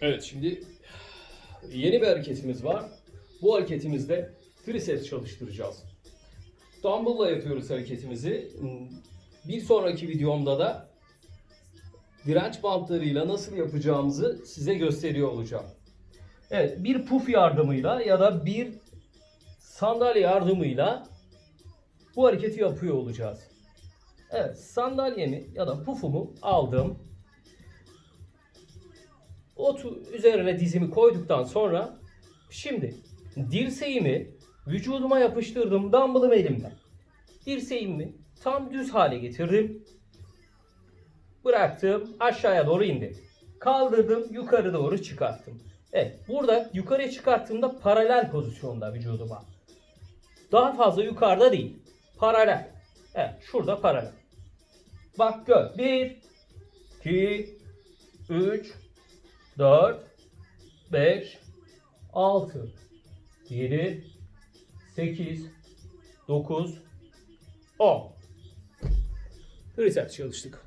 Evet şimdi yeni bir hareketimiz var. Bu hareketimizde triceps çalıştıracağız. Dumbbell'la yapıyoruz hareketimizi. Bir sonraki videomda da direnç bantlarıyla nasıl yapacağımızı size gösteriyor olacağım. Evet bir puf yardımıyla ya da bir sandalye yardımıyla bu hareketi yapıyor olacağız. Evet sandalyemi ya da pufumu aldım. Otu üzerine dizimi koyduktan sonra şimdi dirseğimi vücuduma yapıştırdım dumbbellım elimde. Dirseğimi tam düz hale getirdim. Bıraktım aşağıya doğru indim. Kaldırdım yukarı doğru çıkarttım. Evet burada yukarıya çıkarttığımda paralel pozisyonda vücuduma. Daha fazla yukarıda değil. Paralel. Evet şurada paralel. Bak gör. 1, 2, 3, 4, 5, 6, 7, 8, 9, 10. Triceps çalıştık.